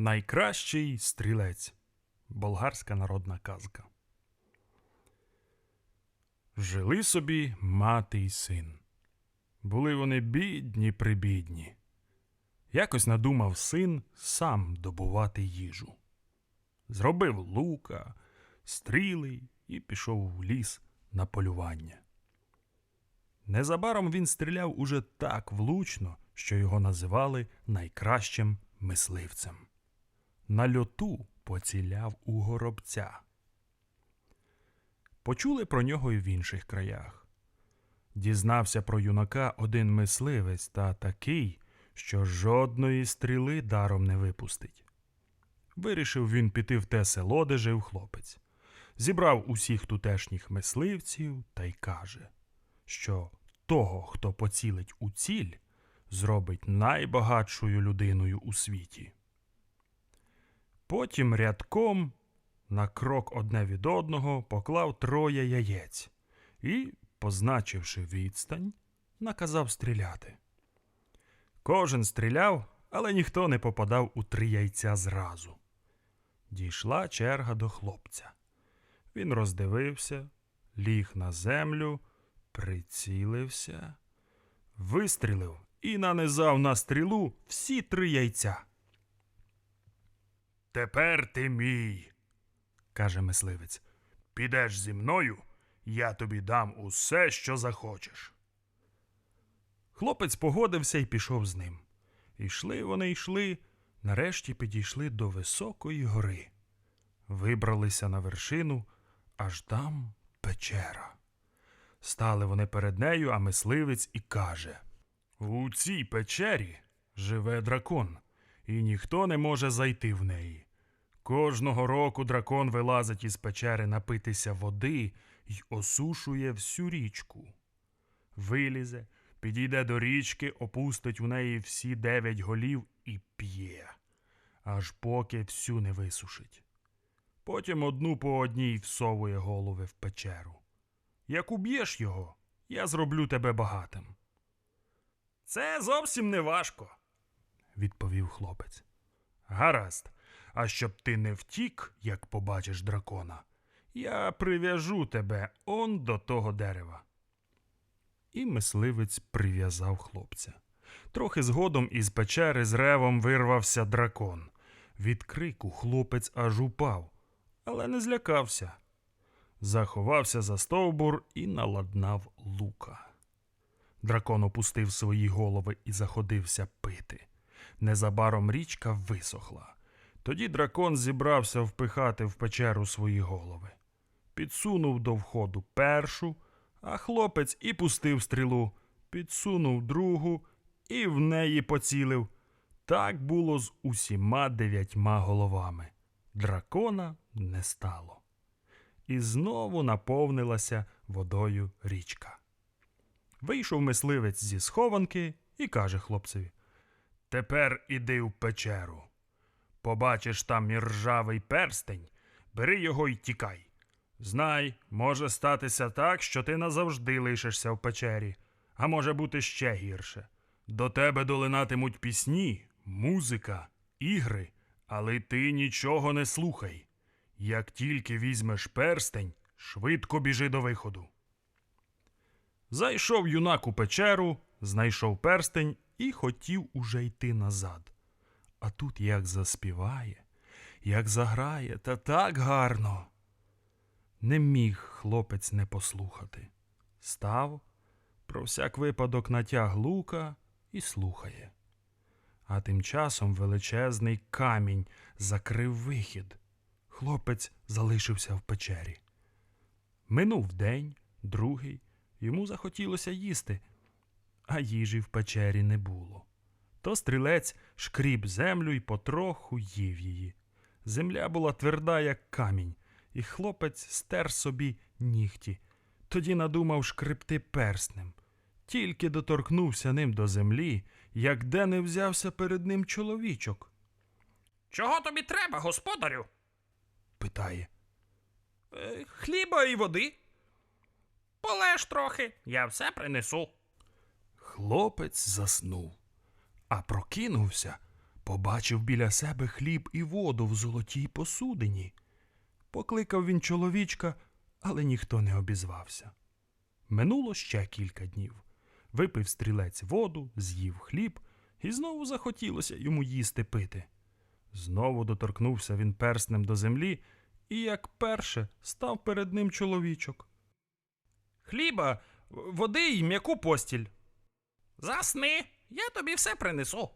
Найкращий стрілець. Болгарська народна казка. Жили собі мати й син. Були вони бідні прибідні. Якось надумав син сам добувати їжу. Зробив лука, стріли і пішов в ліс на полювання. Незабаром він стріляв уже так влучно, що його називали найкращим мисливцем. На льоту поціляв у горобця. Почули про нього й в інших краях. Дізнався про юнака один мисливець та такий, що жодної стріли даром не випустить. Вирішив він піти в те село, де жив хлопець. Зібрав усіх тутешніх мисливців та й каже, що того, хто поцілить у ціль, зробить найбагатшою людиною у світі. Потім рядком на крок одне від одного поклав троє яєць і, позначивши відстань, наказав стріляти. Кожен стріляв, але ніхто не попадав у три яйця зразу. Дійшла черга до хлопця. Він роздивився, ліг на землю, прицілився, вистрілив і нанизав на стрілу всі три яйця. Тепер ти мій, каже мисливець. Підеш зі мною, я тобі дам усе, що захочеш. Хлопець погодився і пішов з ним. Ішли вони йшли, нарешті підійшли до високої гори. Вибралися на вершину, аж там печера. Стали вони перед нею, а мисливець і каже: У цій печері живе дракон, і ніхто не може зайти в неї. Кожного року дракон вилазить із печери напитися води й осушує всю річку. Вилізе, підійде до річки, опустить у неї всі дев'ять голів і п'є, аж поки всю не висушить. Потім одну по одній всовує голови в печеру. Як уб'єш його, я зроблю тебе багатим. Це зовсім не важко, відповів хлопець. Гаразд, а щоб ти не втік, як побачиш дракона, я прив'яжу тебе он до того дерева. І мисливець прив'язав хлопця. Трохи згодом із печери з ревом вирвався дракон. Від крику хлопець аж упав, але не злякався. Заховався за стовбур і наладнав лука. Дракон опустив свої голови і заходився пити. Незабаром річка висохла. Тоді дракон зібрався впихати в печеру свої голови. Підсунув до входу першу, а хлопець і пустив стрілу, підсунув другу і в неї поцілив. Так було з усіма дев'ятьма головами. Дракона не стало. І знову наповнилася водою річка. Вийшов мисливець зі схованки і каже хлопцеві: Тепер іди в печеру. Побачиш там іржавий перстень, бери його й тікай. Знай, може статися так, що ти назавжди лишишся в печері, а може бути ще гірше. До тебе долинатимуть пісні, музика, ігри, але ти нічого не слухай. Як тільки візьмеш перстень, швидко біжи до виходу. Зайшов юнак у печеру, знайшов перстень і хотів уже йти назад. А тут як заспіває, як заграє, та так гарно. Не міг хлопець не послухати. Став, про всяк випадок натяг лука і слухає. А тим часом величезний камінь закрив вихід. Хлопець залишився в печері. Минув день, другий, йому захотілося їсти, а їжі в печері не було. То стрілець шкріб землю і потроху їв її. Земля була тверда, як камінь, і хлопець стер собі нігті. Тоді надумав шкребти перснем. Тільки доторкнувся ним до землі, як де не взявся перед ним чоловічок. Чого тобі треба, господарю? Питає. Е, хліба і води. Полеж трохи, я все принесу. Хлопець заснув, а прокинувся, побачив біля себе хліб і воду в золотій посудині. Покликав він чоловічка, але ніхто не обізвався. Минуло ще кілька днів. Випив стрілець воду, з'їв хліб, і знову захотілося йому їсти пити. Знову доторкнувся він перснем до землі, і, як перше, став перед ним чоловічок. Хліба, води і м'яку постіль. Засни, я тобі все принесу.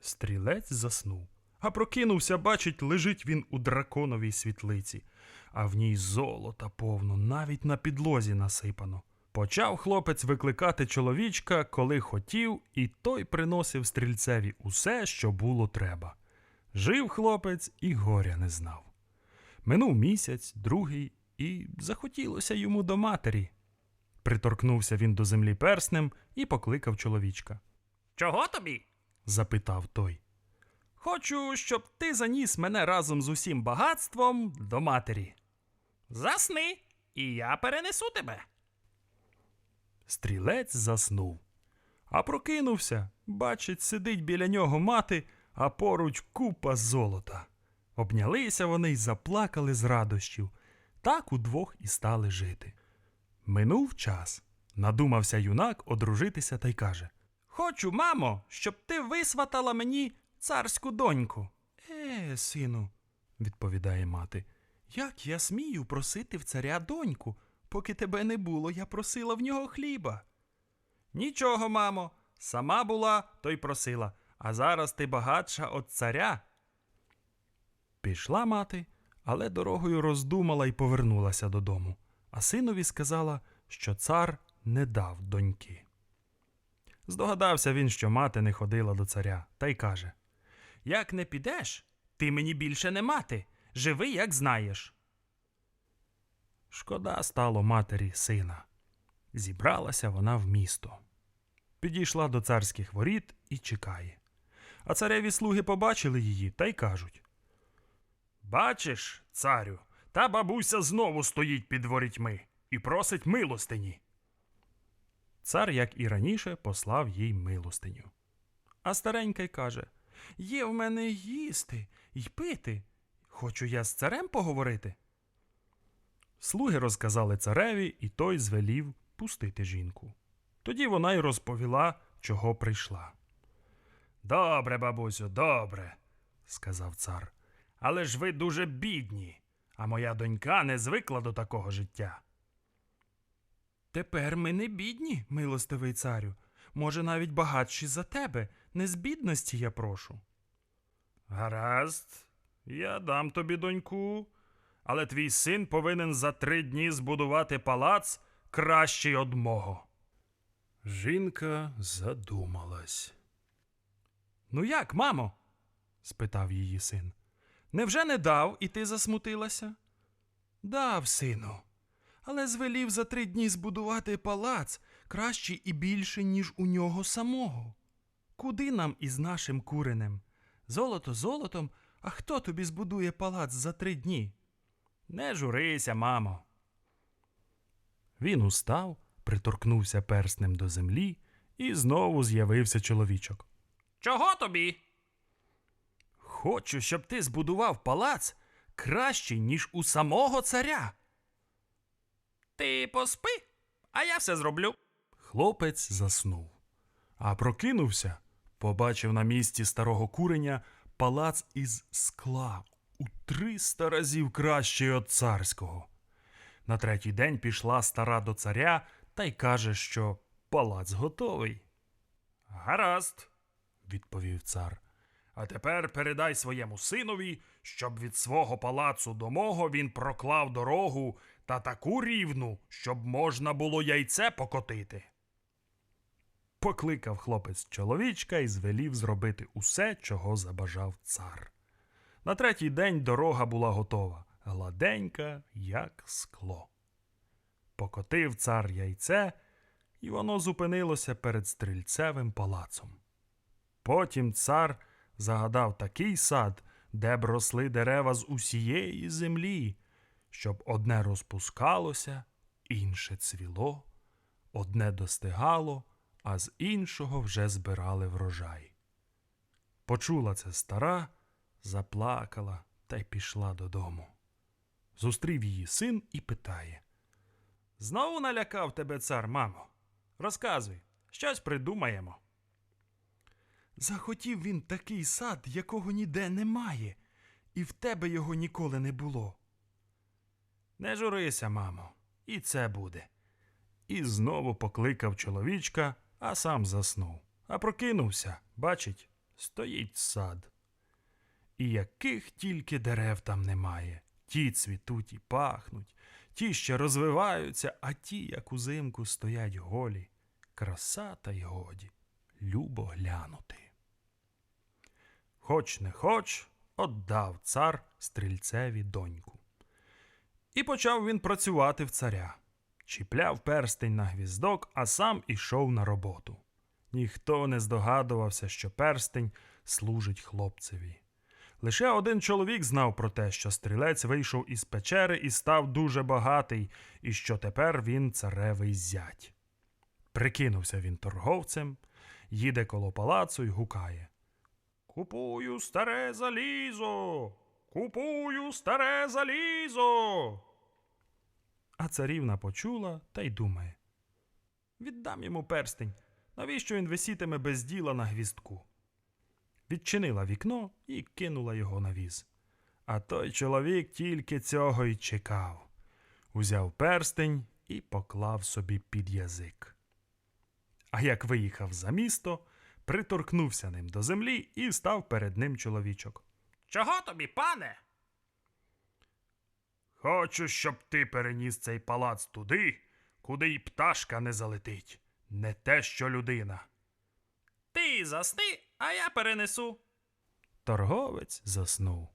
Стрілець заснув, а прокинувся, бачить, лежить він у драконовій світлиці, а в ній золота повно, навіть на підлозі насипано. Почав хлопець викликати чоловічка, коли хотів, і той приносив стрільцеві усе, що було треба. Жив хлопець і горя не знав. Минув місяць, другий, і захотілося йому до матері. Приторкнувся він до землі перснем і покликав чоловічка. Чого тобі? запитав той. Хочу, щоб ти заніс мене разом з усім багатством до матері. Засни, і я перенесу тебе. Стрілець заснув. А прокинувся, бачить, сидить біля нього мати, а поруч купа золота. Обнялися вони й заплакали з радощів. Так удвох і стали жити. Минув час. Надумався юнак одружитися та й каже: Хочу, мамо, щоб ти висватала мені царську доньку. Е, сину, відповідає мати, як я смію просити в царя доньку? Поки тебе не було, я просила в нього хліба. Нічого, мамо, сама була, то й просила, а зараз ти багатша від царя. Пішла мати, але дорогою роздумала й повернулася додому, а синові сказала, що цар не дав доньки. Здогадався він, що мати не ходила до царя, та й каже: Як не підеш, ти мені більше не мати. Живи, як знаєш. Шкода стало матері сина. Зібралася вона в місто. Підійшла до царських воріт і чекає. А цареві слуги побачили її та й кажуть: Бачиш, царю, та бабуся знову стоїть під ворітьми і просить милостині. Цар, як і раніше, послав їй милостиню. А старенька й каже: Є в мене їсти й пити. Хочу я з царем поговорити. Слуги розказали цареві, і той звелів пустити жінку. Тоді вона й розповіла, чого прийшла. Добре, бабусю, добре, сказав цар. Але ж ви дуже бідні, а моя донька не звикла до такого життя. Тепер ми не бідні, милостивий царю. Може, навіть багатші за тебе. Не з бідності я прошу. Гаразд, я дам тобі доньку, але твій син повинен за три дні збудувати палац кращий од мого. Жінка задумалась. Ну як, мамо? спитав її син. Невже не дав, і ти засмутилася? Дав, сину, але звелів за три дні збудувати палац кращий і більше, ніж у нього самого. Куди нам із нашим куренем? Золото золотом, а хто тобі збудує палац за три дні? Не журися, мамо. Він устав, приторкнувся перснем до землі, і знову з'явився чоловічок. Чого тобі? Хочу, щоб ти збудував палац кращий, ніж у самого царя. Ти поспи, а я все зроблю. Хлопець заснув, а прокинувся, побачив на місці старого куреня палац із скла у триста разів кращий від царського. На третій день пішла стара до царя та й каже, що палац готовий. Гаразд, відповів цар. А тепер передай своєму синові, щоб від свого палацу до мого він проклав дорогу та таку рівну, щоб можна було яйце покотити. Покликав хлопець чоловічка і звелів зробити усе, чого забажав цар. На третій день дорога була готова, гладенька, як скло. Покотив цар яйце, і воно зупинилося перед стрільцевим палацом. Потім цар загадав такий сад, де б росли дерева з усієї землі, щоб одне розпускалося, інше цвіло, одне достигало, а з іншого вже збирали врожай. Почула це стара, заплакала та й пішла додому. Зустрів її син і питає. Знову налякав тебе цар, мамо. Розказуй, щось придумаємо. Захотів він такий сад, якого ніде немає, і в тебе його ніколи не було. Не журися, мамо, і це буде. І знову покликав чоловічка, а сам заснув. А прокинувся, бачить, стоїть сад. І яких тільки дерев там немає. Ті цвітуть і пахнуть, ті ще розвиваються, а ті, як узимку, стоять голі. Краса та й годі, любо глянути. Хоч не хоч, отдав цар стрільцеві доньку. І почав він працювати в царя. Чіпляв перстень на гвіздок, а сам ішов на роботу. Ніхто не здогадувався, що перстень служить хлопцеві. Лише один чоловік знав про те, що стрілець вийшов із печери і став дуже багатий, і що тепер він царевий зять. Прикинувся він торговцем, їде коло палацу й гукає. Купую старе залізо. Купую старе залізо. А царівна почула та й думає. Віддам йому перстень. Навіщо він висітиме без діла на гвіздку? Відчинила вікно і кинула його на віз. А той чоловік тільки цього й чекав. Узяв перстень і поклав собі під язик. А як виїхав за місто, приторкнувся ним до землі і став перед ним чоловічок. Чого тобі, пане? Хочу, щоб ти переніс цей палац туди, куди й пташка не залетить. Не те, що людина. Ти засни, а я перенесу. Торговець заснув.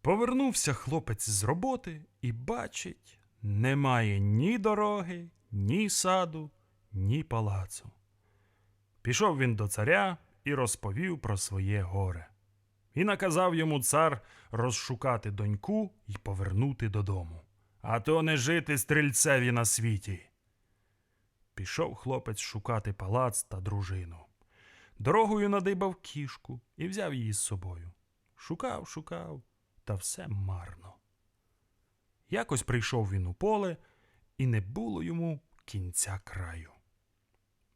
Повернувся хлопець з роботи і бачить, немає ні дороги, ні саду, ні палацу. Пішов він до царя і розповів про своє горе. І наказав йому цар розшукати доньку і повернути додому, а то не жити стрільцеві на світі. Пішов хлопець шукати палац та дружину. Дорогою надибав кішку і взяв її з собою. Шукав, шукав, та все марно. Якось прийшов він у поле, і не було йому кінця краю.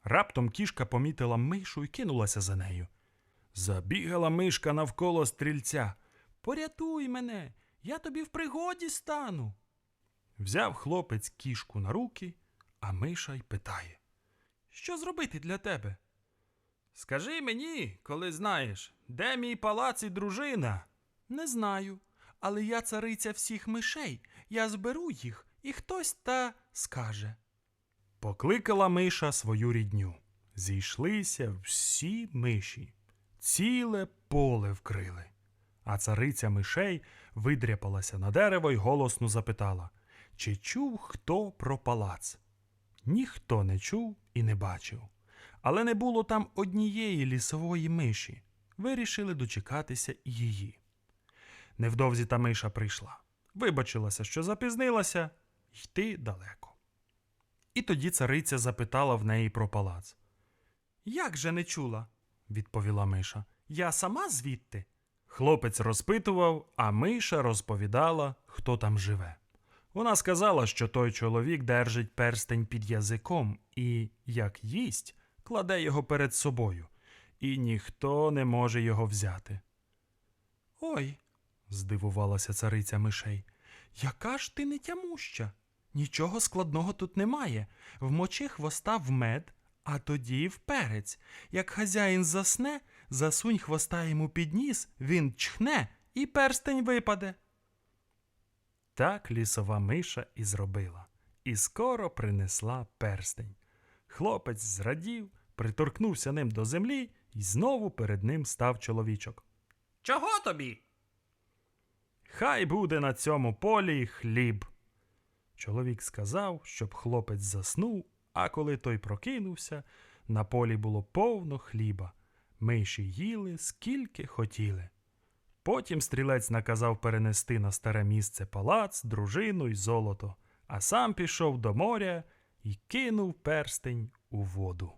Раптом кішка помітила мишу і кинулася за нею. Забігала мишка навколо стрільця. Порятуй мене, я тобі в пригоді стану. Взяв хлопець кішку на руки, а миша й питає: Що зробити для тебе? Скажи мені, коли знаєш, де мій палац і дружина? Не знаю, але я цариця всіх мишей. Я зберу їх, і хтось та скаже. Покликала миша свою рідню. Зійшлися всі миші, ціле поле вкрили. А цариця мишей видряпалася на дерево й голосно запитала, чи чув хто про палац. Ніхто не чув і не бачив. Але не було там однієї лісової миші. Вирішили дочекатися її. Невдовзі та миша прийшла. Вибачилася, що запізнилася, йти далеко. І тоді цариця запитала в неї про палац. Як же не чула? відповіла миша. Я сама звідти. Хлопець розпитував, а миша розповідала, хто там живе. Вона сказала, що той чоловік держить перстень під язиком і, як їсть, кладе його перед собою, і ніхто не може його взяти. Ой, здивувалася цариця мишей. яка ж ти не тямуща? Нічого складного тут немає. Вмочи хвоста в мед, а тоді в перець. Як хазяїн засне, засунь хвоста йому під ніс, він чхне і перстень випаде. Так лісова миша і зробила, і скоро принесла перстень. Хлопець зрадів, приторкнувся ним до землі, і знову перед ним став чоловічок. Чого тобі? Хай буде на цьому полі хліб. Чоловік сказав, щоб хлопець заснув, а коли той прокинувся, на полі було повно хліба. Миші їли скільки хотіли. Потім стрілець наказав перенести на старе місце палац, дружину й золото, а сам пішов до моря і кинув перстень у воду.